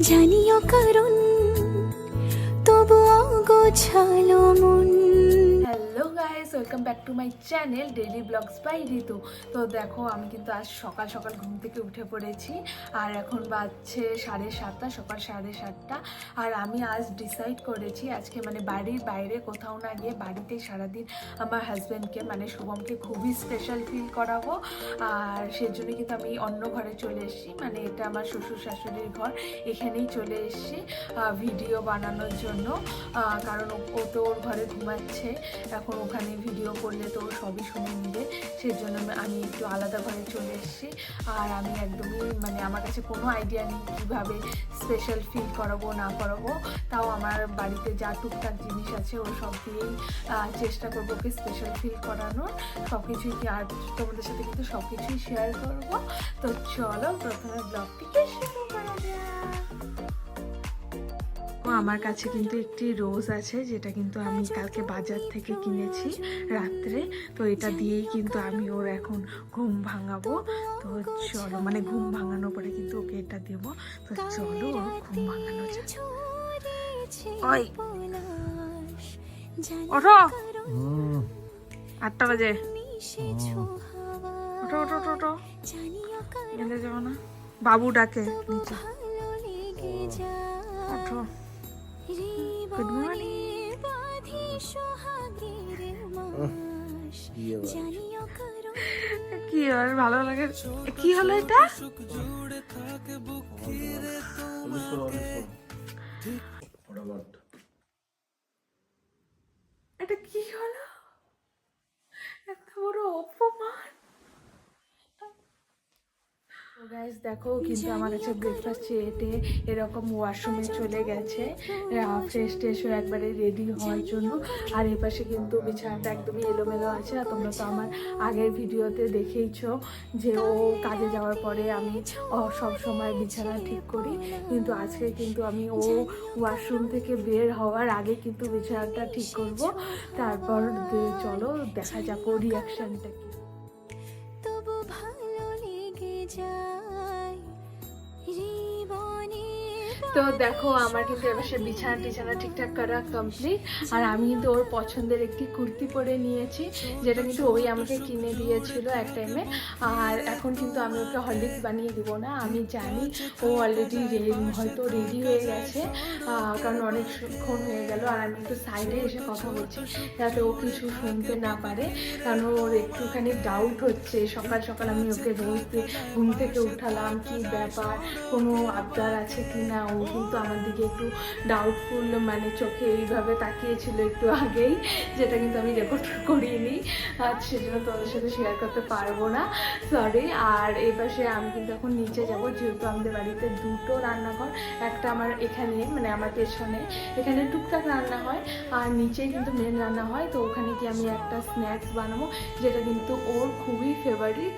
জানিও কারণ তবু অগোছালো মন। Guys welcome back to my channel daily blogs by Ritu তো দেখো, আমি কিন্তু আজ সকাল সকাল ঘুম থেকে উঠে পড়েছি, আর এখন বাজছে সাড়ে সাতটা, সকাল সাড়ে সাতটা, আর আমি আজ ডিসাইড করেছি, আজকে মানে বাড়ির বাইরে কোথাও না গিয়ে বাড়িতেই সারাদিন আমার হাজব্যান্ডকে মানে শুভমকে খুবই স্পেশাল ফিল করাবো, আর সেজন্য কিন্তু আমি অন্য ঘরে চলে এসেছি মানে এটা আমার শ্বশুর শাশুড়ির ঘর, এখানেই চলে এসেছি ভিডিও বানানোর জন্য কারণ ও তো ওর ঘরে ঘুমাচ্ছে, এখন ওখানে ভিডিও করলে তো সবই শুনে নেবে সেই জন্য আমি- একটু আলাদা ঘরে চলে এসেছি। আর আমি একদমই মানে আমার কাছে কোনো আইডিয়া নেই কীভাবে স্পেশাল ফিল করাবো, না করাবো। তাও আমার বাড়িতে যা টুকটাক জিনিস আছে ও সব দিয়েই চেষ্টা করব ওকে স্পেশাল ফিল করানোর। সব কিছুই আর তোমাদের সাথে কিন্তু সব কিছুই শেয়ার করব। তো চলো প্রথমে ব্লগটিকে ও আমার কাছে কিন্তু একটি রোজ আছে, যেটা কিন্তু আমি কালকে বাজার থেকে কিনেছি রাত্রে। তো এটা দিয়েই কিন্তু আমি ওর এখন ঘুম ভাঙাবো। তো চলো মানে ঘুম ভাঙানোর পরে কিন্তু ওকে এটা দেব। তো চলো ওর ঘুম ভাঙানো। ওঠো। আটটা বাজে। ওঠো ওঠো ওঠো ওঠো। যাব না। বাবু ডাকে নিচে। ওঠো। জানিও কারণ কি আর ভালো লাগে? কি হলো এটা? এটা কি হলো এত বড় অপমান গাইস দেখো কিন্তু আমার কাছে ব্রেকফাস্ট চেয়েটে এরকম ওয়াশরুমে চলে গেছে। ফ্রেশ ট্রেশ হয়ে একবারে রেডি হওয়ার জন্য। আর এই পাশে কিন্তু বিছানাটা একদমই এলোমেলো আছে। আর তোমরা তো আমার আগের ভিডিওতে দেখেইছো যে ও কাজে যাওয়ার পরে আমি সব সময় বিছানা ঠিক করি। কিন্তু আজকে কিন্তু আমি ও ওয়াশরুম থেকে বের হওয়ার আগে কিন্তু বিছানাটা ঠিক করব। তারপর চলো দেখা যাক ওর রিয়াকশানটা কি তো দেখো, আমার কিন্তু এবার সে বিছানা টিছানা ঠিকঠাক করা কমপ্লিট আর আমি কিন্তু ওর পছন্দের একটি কুর্তি পরে নিয়েছি, যেটা কিন্তু ওই আমাকে কিনে দিয়েছিল এক টাইমে আর এখন কিন্তু আমি ওকে হরলিক্স বানিয়ে দিব না, আমি জানি ও অলরেডি হয়তো রেডি হয়ে গেছে। কারণ অনেকক্ষণ হয়ে গেল, আর আমি একটু সাইডে এসে কথা বলছি, যাতে ও কিছু শুনতে না পারে। কারণ ওর একটুখানি ডাউট হচ্ছে, সকাল সকাল আমি ওকে রোজ ঘুম থেকে উঠালাম, কি ব্যাপার, কোনো আবদার আছে কি না ও কিন্তু আমার দিকে একটু ডাউটফুল মানে চোখে এইভাবে তাকিয়েছিল একটু আগেই, যেটা কিন্তু আমি রেকর্ড করিনি। আর সেজন্য তোমাদের সাথে শেয়ার করতে পারব না। সরি আর এই পাশে আমি কিন্তু এখন নিচে যাব, যেহেতু আমাদের বাড়িতে দুটো রান্নাঘর, একটা আমার এখানে মানে আমার পেছনে। এখানে টুকটাক রান্না হয়, আর নিচে কিন্তু মেন রান্না হয়, তো ওখানে কি আমি একটা স্ন্যাক্স বানাবো, যেটা কিন্তু ওর খুবই ফেভারিট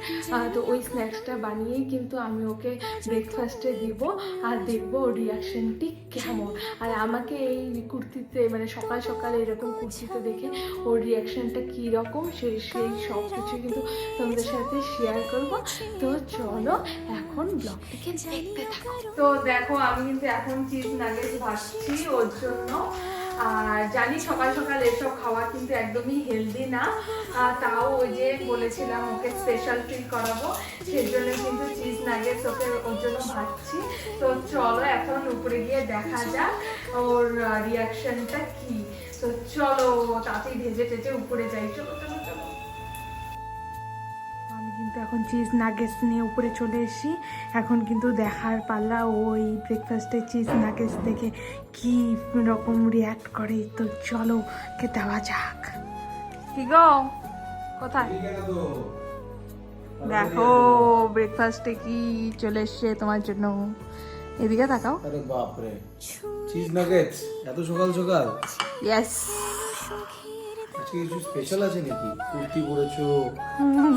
তো ওই স্ন্যাক্সটা বানিয়েই কিন্তু আমি ওকে ব্রেকফাস্টে দিব, আর দেখব ওর রিয়াকশনটি কেমন? আর আমাকে এই কুর্তিতে মানে সকাল সকাল এরকম কুর্তিতে দেখে ওর রিয়াকশনটা কীরকম সেই সেই সব কিছু কিন্তু তোমাদের সাথে শেয়ার করব। তো চলো এখন ব্লগটিকে দেখতে থাকো। তো দেখো, আমি কিন্তু এখন চিজ নাগেজ ভাবছি ওর জন্য। আর জানি সকাল সকাল এসব খাওয়া কিন্তু একদমই হেলদি না। তাও ওই যে বলেছিলাম ওকে স্পেশাল ফিল করাবো। সেই জন্য কিন্তু চিজ নাগেটস তোকে ওর জন্য ভাবছি তো চলো এখন উপরে গিয়ে দেখা যাক ওর রিয়াকশনটা কি। তো চলো তাতেই ভেজে টেজে উপরে যাই। চলো চলো। কিন্তু এখন চিজ নাগেটস নিয়ে উপরে চলে এসেছি। এখন কিন্তু দেখার পাল্লা ওই ব্রেকফাস্টে চিজ নাগেটস দেখে কি রকম রিয়াক্ট করে। তো চলো কে দেওয়া যাক। কি গো? কোথায়? দেখো ব্রেকফাস্টে কি চলে এসছে তোমার জন্য। এদিকে তাকাও। আরে বাপরে। চিজ নাগেটস এত সকাল সকাল। ইয়েস আজকে কিছু স্পেশাল আছে নাকি? কুর্তি পরেছো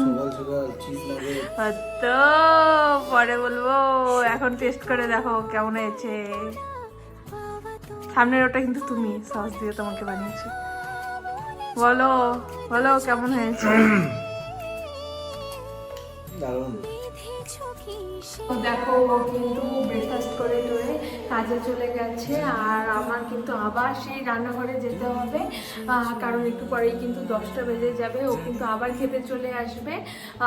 সকাল সকাল চিজ তো পরে বলব এখন টেস্ট করে দেখো কেমন হয়েছে। সামনের ওটা কিন্তু তুমি সস দিয়ে তোমাকে বানিয়েছি। বলো বলো কেমন হয়েছে? দারুণ। দেখো কিন্তু ব্রেকফাস্ট করে টরে কাজে চলে গেছে আর আমার কিন্তু আবার সেই রান্নাঘরে যেতে হবে। কারণ একটু পরেই কিন্তু দশটা বেজে যাবে, ও কিন্তু আবার খেতে চলে আসবে।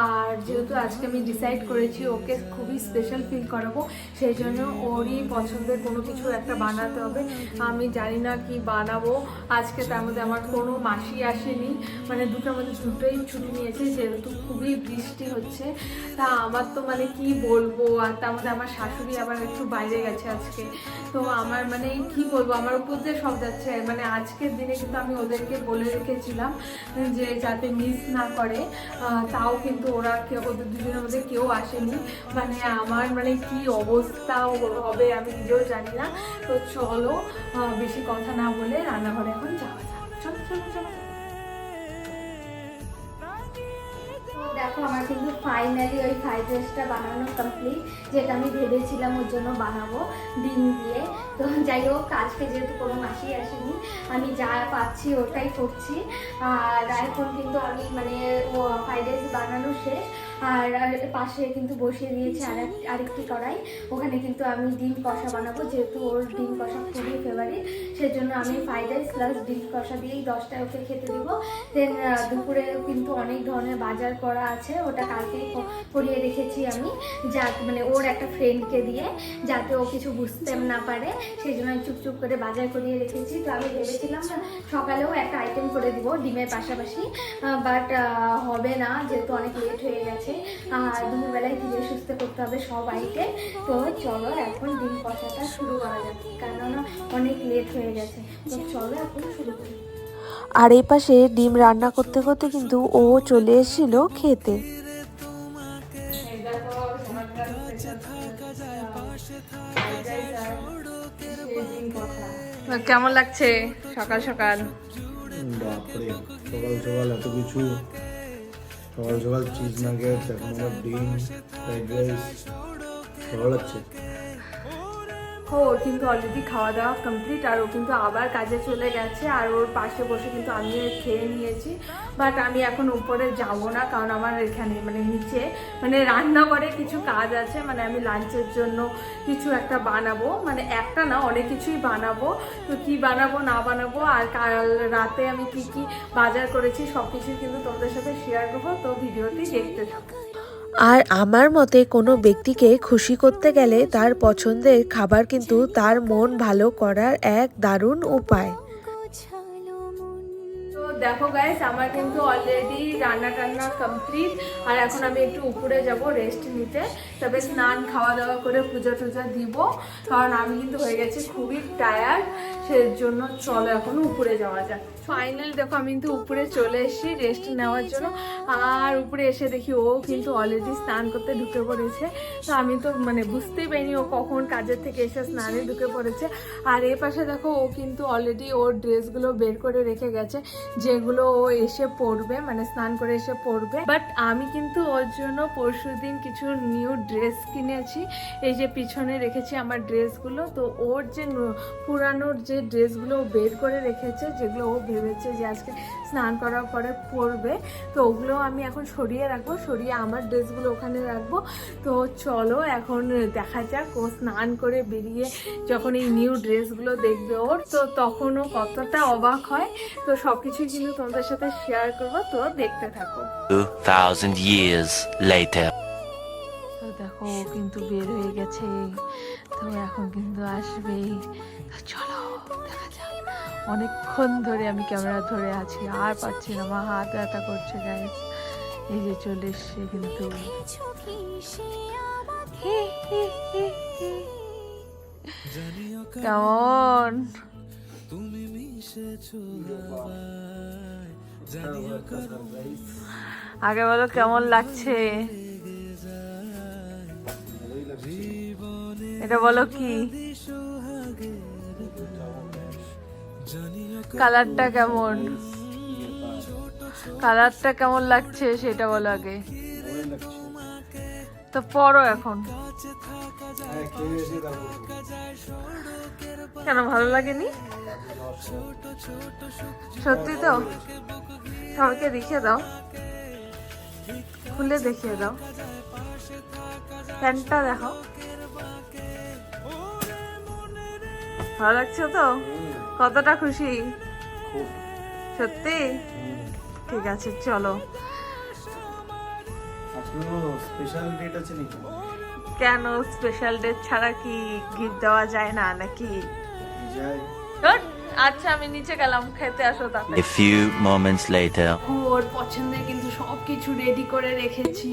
আর যেহেতু আজকে আমি ডিসাইড করেছি ওকে খুবই স্পেশাল ফিল করাবো, সেই জন্য ওরই পছন্দের কোনো কিছু একটা বানাতে হবে। আমি জানি না কি বানাবো, আজকে তার মধ্যে আমার কোনো মাসি আসেনি মানে দুটোর মধ্যে দুটোই ছুটি নিয়েছে, যেহেতু খুবই বৃষ্টি হচ্ছে। তা আমার তো মানে কি বলব, আর তার মধ্যে আমার শাশুড়ি আবার একটু বাইরে গেছে আজকে। তো আমার মানে কি বলব, আমার উপর দিয়ে সব যাচ্ছে। মানে আজকের দিনে কিন্তু আমি ওদেরকে বলে রেখেছিলাম যে যাতে মিস না করে তাও কিন্তু ওরা কেউ, ওদের দুজনের মধ্যে কেউ আসেনি। মানে আমার মানে কি অবস্থা হবে আমি নিজেও জানি না। তো চলো বেশি কথা না বলে রান্নাঘরে এখন যাওয়া যাক। চলো চলো চলো। দেখো, আমার কিন্তু ফাইনালি ওই ফ্রাইড রাইসটা বানানো কমপ্লিট যেটা আমি ভেবেছিলাম ওর জন্য বানাবো ডিম দিয়ে। তো যাই হোক, আজকে যেহেতু কোনো মাসেই আসেনি, আমি যা পাচ্ছি ওটাই করছি। আর এখন কিন্তু আমি মানে ফ্রাইড রাইস বানানো শেষ। আর পাশে কিন্তু বসিয়ে দিয়েছি আর আরেকটি কড়াই। ওখানে কিন্তু আমি ডিম কষা বানাবো, যেহেতু ওর ডিম কষা খুবই ফেভারিট সেজন্য আমি ফ্রাইড রাইস প্লাস ডিম কষা দিয়েই দশটায় ওকে খেতে দেবো। দেন দুপুরে কিন্তু অনেক ধরনের বাজার করা আছে, ওটা কালকেই করিয়ে রেখেছি আমি। যা মানে ওর একটা ফ্রেন্ডকে দিয়ে, যাতে ও কিছু বুঝতে না পারে সেই জন্য আমি চুপচুপ করে বাজার করিয়ে রেখেছি। তো আমি ভেবেছিলাম সকালেও একটা আইটেম করে দিব ডিমের পাশাপাশি। বাট হবে না, যেহেতু অনেক লেট হয়ে গেছে। আর দুপুরবেলায় ধীরে সুস্থ করতে হবে সবাইকে। তো চলো এখন ডিম কষাটা শুরু করা যাক কেননা অনেক লেট হয়ে গেছে। তো চলো এখন শুরু করি। আর এই পাশে ডিম রান্না করতে করতে কিন্তু ও চলে এসেছিল খেতে। কেমন লাগছে সকাল সকাল? বাপরে সকাল সকাল এত কিছু। সকাল সকাল চিজ নাগেট এখন আবার ডিম ফ্রাইড রাইস ভালো লাগছে ও, ওর কিন্তু অলরেডি খাওয়া দাওয়া কমপ্লিট আর ও কিন্তু আবার কাজে চলে গেছে, আর ওর পাশে বসে কিন্তু আমি খেয়ে নিয়েছি। বাট আমি এখন উপরে যাব না, কারণ আমার এখানে মানে নিচে মানে রান্নাঘরে কিছু কাজ আছে মানে আমি লাঞ্চের জন্য কিছু একটা বানাবো। মানে একটা না, অনেক কিছুই বানাবো। তো কি বানাবো, না বানাবো, আর কাল রাতে আমি কি কি বাজার করেছি সব কিছুই কিন্তু তোমাদের সাথে শেয়ার করব। তো ভিডিওটি দেখতে থাকো। আর আমার মতে কোনো ব্যক্তিকে খুশি করতে গেলে তার পছন্দের খাবার কিন্তু তার মন ভালো করার এক দারুণ উপায়। দেখো গাইস আমার কিন্তু অলরেডি রান্না টান্না কমপ্লিট আর এখন আমি একটু উপরে যাব রেস্ট নিতে। তবে স্নান খাওয়া দাওয়া করে পুজো টুজো দিব। কারণ আমি কিন্তু হয়ে গেছি খুবই টায়ার্ড সেজন্য চলো এখন উপরে যাওয়া যাক। ফাইনাল দেখো আমি কিন্তু উপরে চলে এসেছি রেস্ট নেওয়ার জন্য। আর উপরে এসে দেখি ও কিন্তু অলরেডি স্নান করতে ঢুকে পড়েছে। তো আমি তো মানে বুঝতেই পারিনি ও কখন কাজের থেকে এসে স্নানে ঢুকে পড়েছে। আর এ পাশে দেখো ও কিন্তু অলরেডি ওর ড্রেসগুলো বের করে রেখে গেছে, যেগুলো ও এসে পরবে মানে স্নান করে এসে পরবে। বাট আমি কিন্তু ওর জন্য পরশু দিন কিছু নিউ ড্রেস কিনেছি। এই যে পিছনে রেখেছি আমার ড্রেসগুলো। তো ওর যে পুরানোর যে ড্রেসগুলো বের করে রেখেছে, যেগুলো ও ভেবেছে যে আজকে স্নান করার পরে পরবে। তো ওগুলো আমি এখন সরিয়ে রাখব সরিয়ে আমার ড্রেসগুলো ওখানে রাখব। তো চলো এখন দেখা যাক ও স্নান করে বেরিয়ে যখন এই নিউ ড্রেসগুলো দেখবে ওর তো তখনও কতটা অবাক হয়। তো সব কিছুই কিন্তু তোমাদের সাথে শেয়ার করব তো দেখতে থাকো। 2,000 years later. তো দেখো কিন্তু বের হয়ে গেছে। তো এখন কিন্তু আসবে তো চলো। অনেকক্ষণ ধরে আমি ক্যামেরা ধরে আছি, আর পাচ্ছি না। আমার হাত ব্যথা করছে গাইস এই যে চলে এসছে কিন্তু। কেমন? আগে বলো, কেমন লাগছে? এটা বলো কি? কালারটা কেমন? কালারটা কেমন লাগছে সেটা বলো আগে। তো পরো এখন। কেন, ভালো লাগেনি? সত্যি তো? সবাইকে দেখিয়ে দাও। খুলে দেখিয়ে দাও। প্যান্টটা দেখো। ভালো লাগছে তো? কতটা খুশি? সত্যি? ঠিক আছে চলো। স্পেশাল ডেট আছে নাকি? কেন স্পেশাল ডে ছাড়া কি গিফট দেওয়া যায় না নাকি? ধুর, আচ্ছা আমি নিচে গেলাম খেতে আসো তাহলে A few moments later. ওর পছন্দের কিন্তু সব কিছু রেডি করে রেখেছি।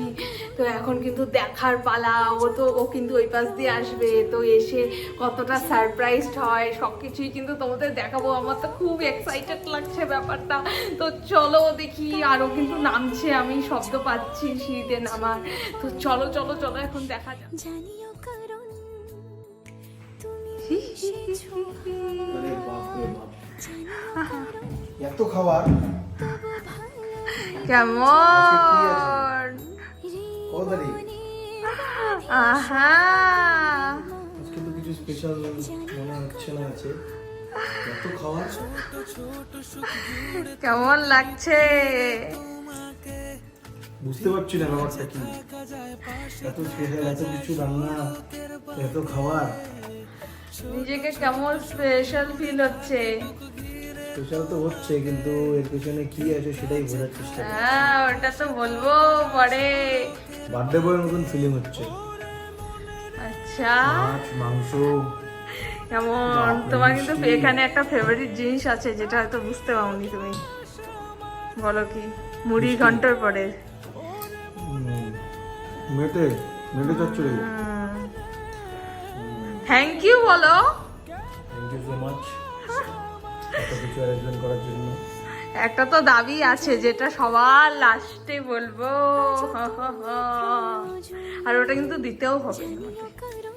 তো এখন কিন্তু দেখার পালা ও তো ও কিন্তু ওই পাশ দিয়ে আসবে। তো এসে কতটা সারপ্রাইজড হয় সব কিছুই কিন্তু তোমাদের দেখাবো। আমার তো খুব এক্সাইটেড লাগছে ব্যাপারটা। তো চলো দেখি আরও কিন্তু নামছে আমি শব্দ পাচ্ছি সিঁড়িতে নামার। তো চলো চলো চলো এখন দেখা যাক। এত খাবার? কেমন? আহা। আজকে তো কিছু স্পেশাল মনে হচ্ছে না আছে। এত খাবার? কেমন লাগছে? বুঝতে পারছি না ব্যাপারটা কি। এত স্পেশাল এত কিছু রান্না এত খাবার। নিজেকে কেমন স্পেশাল ফিল হচ্ছে? স্পেশাল তো হচ্ছে কিন্তু এর পেছনে কি আছে সেটাই বোঝার চেষ্টা করি হ্যাঁ ওটা তো বলব পরে। বার্থডে বয়ের মতন ফিলিং হচ্ছে। আচ্ছা। মাছ মাংস। কেমন? তোমার কিন্তু এখানে একটা ফেভারিট জিনিস আছে যেটা হয়তো বুঝতে পারোনি তুমি। বলো কি? মুড়ি ঘণ্টার পরে। মেটে মেটে চচ্চড়ি। থ্যাংক ইউ বলো। থ্যাংক ইউ সো মাচ কিছু অ্যারেঞ্জমেন্ট করার জন্য। একটা তো দাবি আছে যেটা সবার লাস্টে বলব। আর ওটা কিন্তু দিতেও হবে।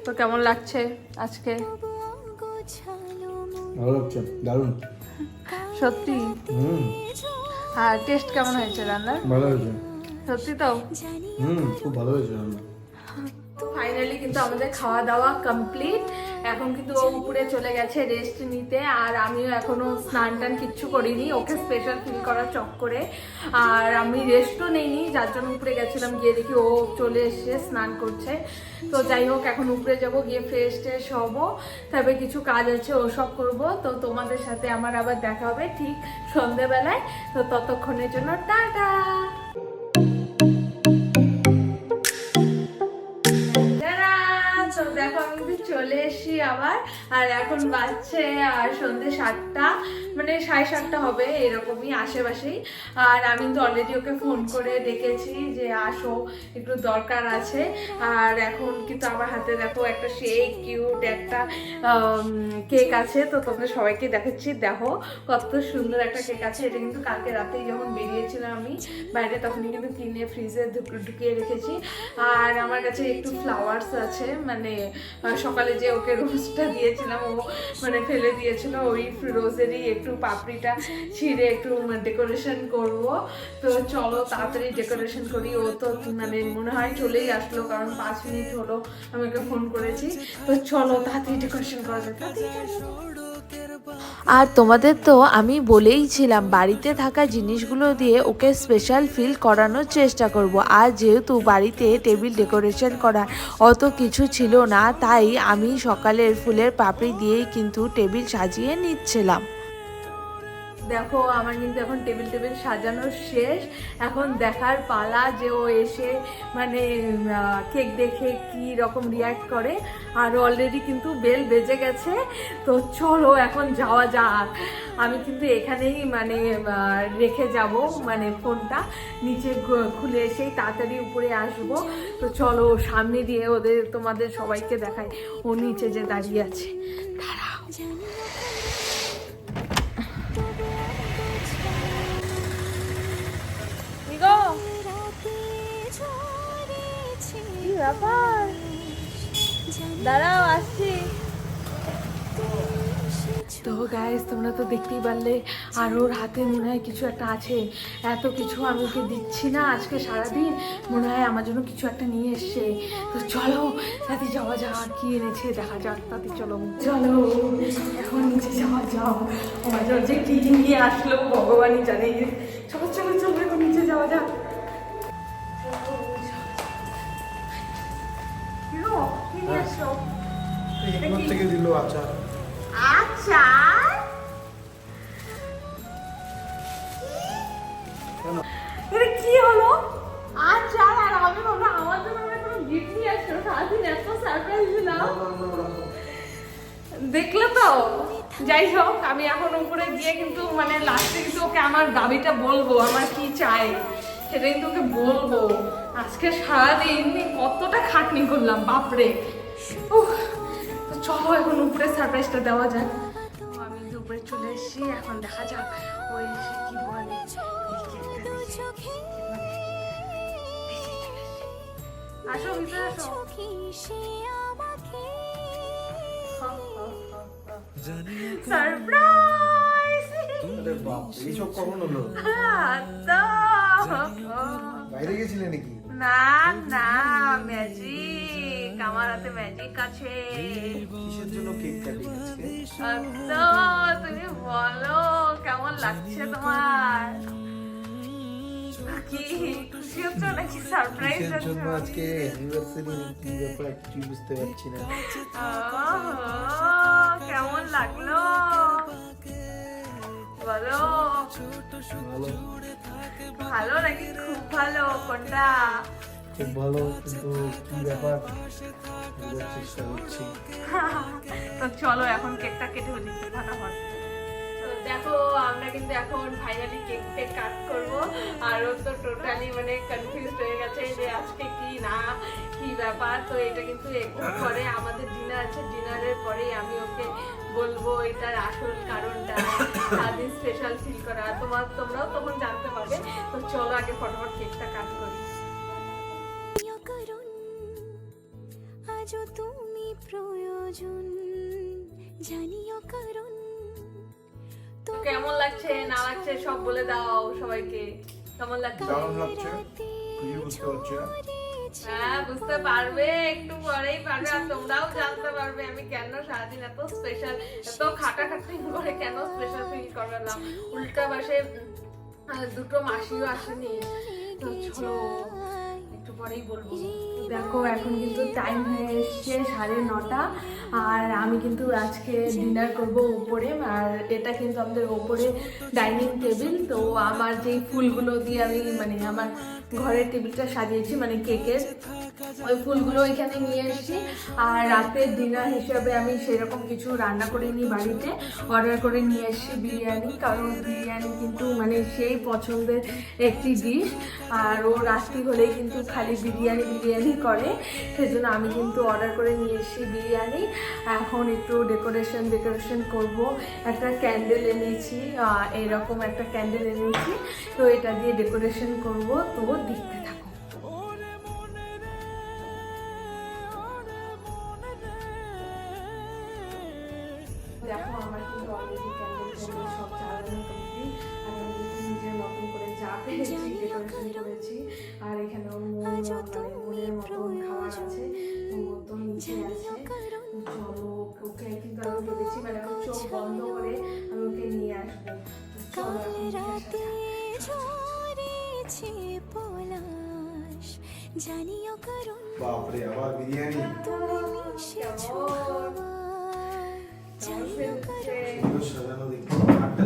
তো কেমন লাগছে আজকে? ভালো লাগছে দারুণ। সত্যি? হুম। আর টেস্ট কেমন হয়েছে রান্নার ভালো হয়েছে। সত্যি তো? হুম খুব ভালো হয়েছে রান্না। ফাইনালি কিন্তু আমাদের খাওয়া দাওয়া কমপ্লিট এখন কিন্তু ও উপরে চলে গেছে রেস্ট নিতে আর আমিও এখনও স্নান টান কিচ্ছু করিনি। ওকে স্পেশাল ফিল করার চক্করে আর আমি রেস্টও নেইনি, যার জন্য উপরে গেছিলাম, গিয়ে দেখি ও চলে এসছে, স্নান করছে। তো যাই হোক, এখন উপরে যাব, গিয়ে ফ্রেশ ট্রেশ হব। তবে কিছু কাজ আছে, ও সব করব। তো তোমাদের সাথে আমার আবার দেখা হবে ঠিক সন্ধেবেলায় তো ততক্ষণের জন্য টাটা! চলে এসেছি আবার। আর এখন বাজছে, আর সন্ধ্যে সাতটা মানে সাড়ে সাতটা হবে এরকমই আশেপাশেই। আর আমি তো অলরেডি ওকে ফোন করে ডেকেছি যে আসো, একটু দরকার আছে। আর এখন কিন্তু আমার হাতে দেখো একটা সেই কিউট একটা কেক আছে। তো তোমরা সবাইকে দেখাচ্ছি, দেখো কত সুন্দর একটা কেক আছে। এটা কিন্তু কালকে রাতেই যখন বেরিয়েছিলাম আমি, বাইরে তখনই কিন্তু কিনে ফ্রিজে ঢুকিয়ে রেখেছি। আর আমার কাছে একটু ফ্লাওয়ার্স আছে মানে সকালে যে ওকে রোজটা দিয়েছিলাম, ও মানে ফেলে দিয়েছিল ওই রোজেরই একটু পাপড়িটা ছিঁড়ে একটু ডেকোরেশন করব। তো চলো তাড়াতাড়ি ডেকোরেশন করি। ও তো মানে মনে হয় চলেই আসলো, কারণ পাঁচ মিনিট হলো আমাকে ফোন করেছি। তো চলো তাড়াতাড়ি ডেকোরেশন করা চলো। আর তোমাদের তো আমি বলেইছিলাম বাড়িতে থাকা জিনিসগুলো দিয়ে ওকে স্পেশাল ফিল করানোর চেষ্টা করব। আর যেহেতু বাড়িতে টেবিল ডেকোরেশন করা অত কিছু ছিল না, তাই আমি সকালের ফুলের পাপড়ি দিয়েই কিন্তু টেবিল সাজিয়ে নিচ্ছিলাম। দেখো, আমার কিন্তু এখন টেবিল টেবিল সাজানো শেষ। এখন দেখার পালা যে ও এসে মানে কেক দেখে কি রকম রিয়াক্ট করে। আর অলরেডি কিন্তু বেল বেজে গেছে। তো চলো, এখন যাওয়া যাক। আমি কিন্তু এখানেই মানে রেখে যাব মানে ফোনটা। নিচে খুলে এসেই তাড়াতাড়ি উপরে আসব। তো চলো, সামনে দিয়ে ওদের, তোমাদের সবাইকে দেখাই। ও নিচে যে দাঁড়িয়ে আছে। দাঁড়াও। গো কি ব্যাপার? দাঁড়াও আসছি। তো গাইস তোমরা তো দেখতেই পারলে আর ওর হাতে মনে হয় কিছু একটা আছে। এত কিছু আমি ওকে দিচ্ছি না আজকে সারাদিন মনে হয় আমার জন্য কিছু একটা নিয়ে এসছে। তো চলো তাতে যাওয়া যাক কি এনেছে দেখা যাক তাতে চলো। চলো এখন নিচে যাওয়া যাক। আমার জন্য যে কি নিয়ে আসলো ভগবানই জানে। যাওয়া যাক কি গো? কি নিয়ে আসলো? এখান থেকে দিল আচার। আচার? এটা কি হলো? আচার আর আমি ভাবলাম আমার জন্য মানে কোনো গিফট নিয়ে আসছো সারাদিন এত সারপ্রাইজ দিলাম দেখলে তো? যাই হোক, আমি এখন উপরে গিয়ে কিন্তু মানে লাস্টে কিন্তু ওকে আমার দাবিটা বলব, আমার কি চাই সেটা কিন্তু ওকে বলব। আজকে সারাদিন কতটা খাটনি করলাম, বাপরে। চলো এখন উপরে সারপ্রাইজটা দেওয়া যাক। আমি উপরে চলে এসেছি, এখন দেখা যাক ওই কি বলে। আসো, ভিতরে আসো। সারপ্রাইজ এইসব কখন হলো? বাইরে গেছিলে নাকি? না না ম্যাজিক আমার হাতে ম্যাজিক আছে। কিসের জন্য কেক কাটি আজকে তুমি বলো কেমন লাগছে তোমার? কি খুশি নাকি সারপ্রাইজ জন্য আজকে অ্যানিভার্সারি কি ব্যাপার? কিছু বুঝতে পারছি না। কেমন লাগল? বলো। ভালো। নাকি খুব ভালো? কোনটা? খুব ভালো কিন্তু কি ব্যাপার? চেষ্টা করছি। তো চলো এখন কেকটা কেটে ফেলি ফটাফট। দেখো, আমরা কিন্তু এখন ফাইনালি কেকটা কাট করব। আর ও তো টোটালি মানে কনফিউজ হয়ে গেছে যে আজকে কি না, কি ব্যাপার। তো এটা কিন্তু একটু পরে আমাদের ডিনার আছে। ডিনারের পরেই আমি ওকে বলব এটার আসল কারণটা, সারাদিন স্পেশাল ফিল করা। তোমার, তোমরাও তখন জানতে পারবে। তো চলো আগে ফটাফট কেকটা কাট করি। আজও তুমি প্রয়োজন। জানিও করুন তো কেমন লাগছে? না লাগছে? সব বলে দাও সবাইকে। কেমন লাগছে? দারুণ লাগছে। খুবই বুঝতে পারছি। হ্যাঁ বুঝতে পারবে। একটু পরেই পারবে। আর তোমরাও জানতে পারবে আমি কেন সারাদিন এত স্পেশাল এত খাটাখাটি করে কেন স্পেশাল ফিল করলাম? উল্টা পাশে দুটো মাসিও আসেনি। তো চলো একটু পরেই বলব। দেখো, এখন কিন্তু টাইম হয়ে এসছে সাড়ে নটা, আর আমি কিন্তু আজকে ডিনার করব উপরে, আর এটা কিন্তু আমাদের ওপরে ডাইনিং টেবিল তো আমার যেই ফুলগুলো দিয়ে আমি মানে আমার ঘরের টেবিলটা সাজিয়েছি মানে কেকের ওই ফুলগুলো এখানে নিয়ে এসেছি। আর রাতের ডিনার হিসাবে আমি সেরকম কিছু রান্না করে নিই বাড়িতে। অর্ডার করে নিয়ে এসেছি বিরিয়ানি, কারণ বিরিয়ানি কিন্তু মানে সেই পছন্দের একটি ডিশ আর ও রাত্রি হলেই কিন্তু খালি বিরিয়ানি বিরিয়ানি করে। সেজন্য আমি কিন্তু অর্ডার করে নিয়ে এসেছি বিরিয়ানি। এখন একটু ডেকোরেশন ডেকোরেশন করব। একটা ক্যান্ডেল এনেছি এরকম একটা ক্যান্ডেল এনেছি। তো এটা দিয়ে ডেকোরেশন করব। তো দেখতে থাকো। এখানে ওর মন মানে মনের মতন খাবার আছে তো নিচে আছে। চলো ওকে কিন্তু আমি ভেবেছি মানে আমি চোখ বন্ধ করে আমি ওকে নিয়ে আসব। চলো রাতে ঝরেছে পলাশ জানিও করুন বাপরে আবার বিরিয়ানি? তুমি মিশেছো জানিও ফেলছে? সাজানো আটটা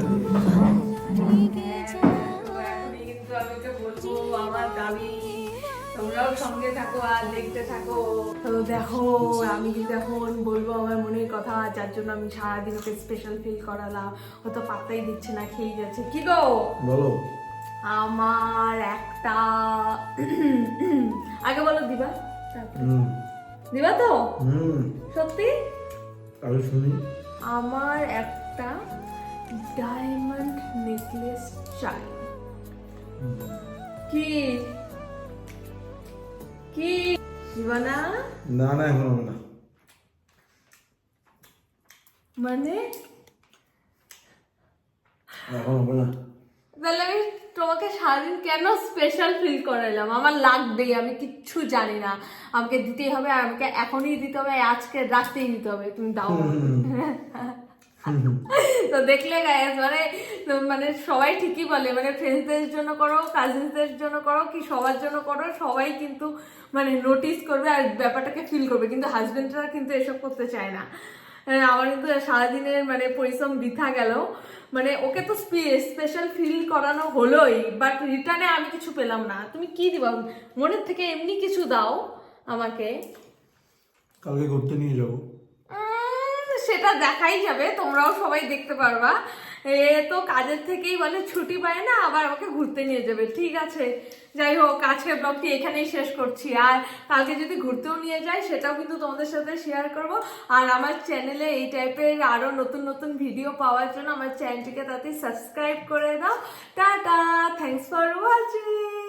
দিয়ে। দাবি তোমরাও সঙ্গে থাকো আর দেখতে থাকো। তো দেখো আমি কিন্তু এখন বলব আমার মনের কথা যার জন্য আমি সারাদিন ওকে স্পেশাল ফিল করালাম। ও তো পাত্তাই দিচ্ছে না খেয়ে যাচ্ছে কি গো? বলো। আমার একটা আগে বলো দিবা। দিবা তো? সত্যি? আমি শুনি। আমার একটা ডায়মন্ড নেকলেস চাই। কি? কি? দিবানা না না এখন হবে না। মানে? এখন হবে না। তাহলে আমি তোমাকে সারাদিন কেন স্পেশাল ফিল করালাম আমার লাগবেই আমি কিচ্ছু জানি না। আমাকে দিতেই হবে আর আমাকে এখনই দিতে হবে আজকে রাতেই দিতে হবে। তুমি দাও। তো দেখলে গাইস মানে মানে সবাই ঠিকই বলে মানে ফ্রেন্ডসদের জন্য করো কাজিনসদের জন্য করো, কি সবার জন্য করো, সবাই কিন্তু মানে নোটিস করবে আর ব্যাপারটাকে ফিল করবে। কিন্তু হাজবেন্ডরা কিন্তু এসব করতে চায় না। আমার কিন্তু সারাদিনের মানে পরিশ্রম বৃথা গেল। মানে ওকে তো স্পেশাল ফিল করানো হলোই বাট রিটার্নে আমি কিছু পেলাম না। তুমি কি দিবা? মনের থেকে এমনি কিছু দাও আমাকে। কালকে ঘুরতে নিয়ে যাব। সেটা দেখাই যাবে, তোমরাও সবাই দেখতে পারবা। এ তো কাজের থেকেই বলে ছুটি পায় না, আবার আমাকে ঘুরতে নিয়ে যাবে, ঠিক আছে। যাই হোক, আজকের ব্লগটি এখানেই শেষ করছি। আর কালকে যদি ঘুরতেও নিয়ে যাই, সেটাও কিন্তু তোমাদের সাথে শেয়ার করব। আর আমার চ্যানেলে এই টাইপের আরও নতুন নতুন ভিডিও পাওয়ার জন্য আমার চ্যানেলটিকে তাতে সাবস্ক্রাইব করে দাও। Tata thanks for watching